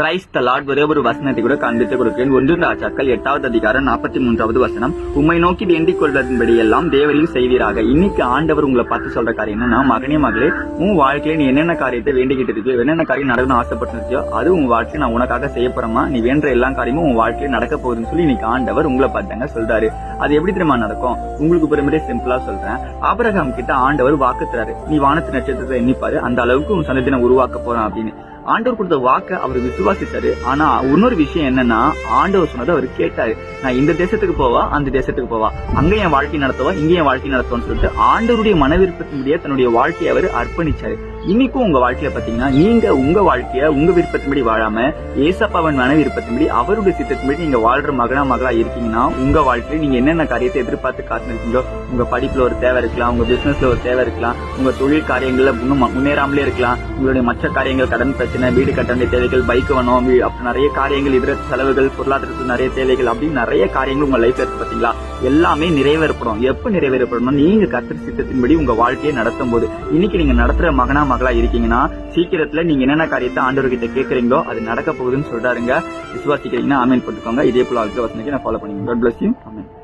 Price தலாட் ஒரே ஒரு வசனத்தை கூட காண்பித்துக் கொடுக்கிறேன். ஒன்று ராஜாக்கள் எட்டாவது அதிகாரம் நாற்பத்தி மூன்றாவது வசனம். உம்மை நோக்கி வேண்டிக் கொள்வதன்படி எல்லாம் தேவரையும் செய்வீராக. இன்னைக்கு ஆண்டவர் உங்களை பார்த்து சொல்ற காரியம் என்னன்னா மகனே மகளே உன் வாழ்க்கையில நீ என்னென்ன காரியத்தை வேண்டிக்கிட்டு இருக்கியோ என்னென்ன காரியம் நடக்கணும்னு ஆசைப்பட்டிருக்கியோ அது உன் வாழ்க்கையை நான் உனக்காக செய்ய போறமா நீ வேண்ட எல்லா காரியமும் உன் வாழ்க்கையில நடக்க போகுதுன்னு சொல்லி இன்னைக்கு ஆண்டவர் உங்களை பார்த்தாங்க சொல்றாரு. அது எப்படி தெரியுமா நடக்கும்? உங்களுக்கு பெருமையே சிம்பிளா சொல்றேன். ஆபரகம் கிட்ட ஆண்டவர் வாக்கு நீ வானத்து நட்சத்திரத்தை எண்ணிப்பாரு. அந்த அளவுக்கு உன் சந்ததினை நான் உருவாக்க போறான் அப்படின்னு. ஆண்டவர் கொடுத்த வாக்க அவர் விசுவாசித்தாரு. ஆனா இன்னொரு விஷயம் என்னன்னா ஆண்டவர் சொன்னதை அவர் கேட்டாரு. நான் இந்த தேசத்துக்கு போவா அந்த தேசத்துக்கு போவா. அங்க என் வாழ்க்கை நடத்தவா இங்க என் வாழ்க்கை நடத்துவான்னு சொல்லிட்டு ஆண்டவருடைய மன தன்னுடைய வாழ்க்கையை அவர் அர்ப்பணிச்சாரு. இன்னைக்கும் உங்க வாழ்க்கைய பாத்தீங்கன்னா நீங்க உங்க வாழ்க்கைய உங்க விருப்பத்தின்படி வாழாம ஏசப்பாவன் மன விருப்பத்தின்படி அவருடைய சித்தத்தின்படி நீங்க வாழ்ற மகனா மகளா இருக்கீங்கன்னா உங்க வாழ்க்கையில நீங்க என்னென்ன காரியத்தை எதிர்பார்த்து காத்திருக்கீங்களோ உங்க படிப்புல ஒரு தேவை இருக்கலாம் உங்க பிசினஸ்ல ஒரு தேவை இருக்கலாம் உங்க தொழில் காரியங்கள்ல இன்னும் முன்னேறாமலே இருக்கலாம் உங்களுடைய மற்ற காரியங்கள் கடன் பிரச்சனை வீடு கட்ட வேண்டிய தேவைகள் பைக் வேணும் அப்படி நிறைய காரியங்கள் இதர செலவுகள் பொருளாதாரத்துக்கு நிறைய தேவைகள் அப்படின்னு நிறைய காரியங்கள் உங்க லைஃப்ல இருக்கு பாத்தீங்களா எல்லாமே நிறைவேறப்படும். எப்ப நிறைவேறப்படும் நீங்க கத்திர சித்தத்தின்படி உங்க வாழ்க்கையை நடத்தும் போது இன்னைக்கு நீங்க நடத்துற மகனா மகளா இருக்கீங்கன்னா சீக்கிரத்துல நீங்க என்னென்ன காரியத்தை ஆண்டவர்கிட்ட கேட்கறீங்களோ அது நடக்க போகுதுன்னு சொல்றாருங்க. விசுவாசிக்கிறீங்கன்னா ஆமேன் போட்டுக்கோங்க. இதே போல வாழ்க்கை நான் ஃபாலோ பண்ணிக்கோங்க. God bless you.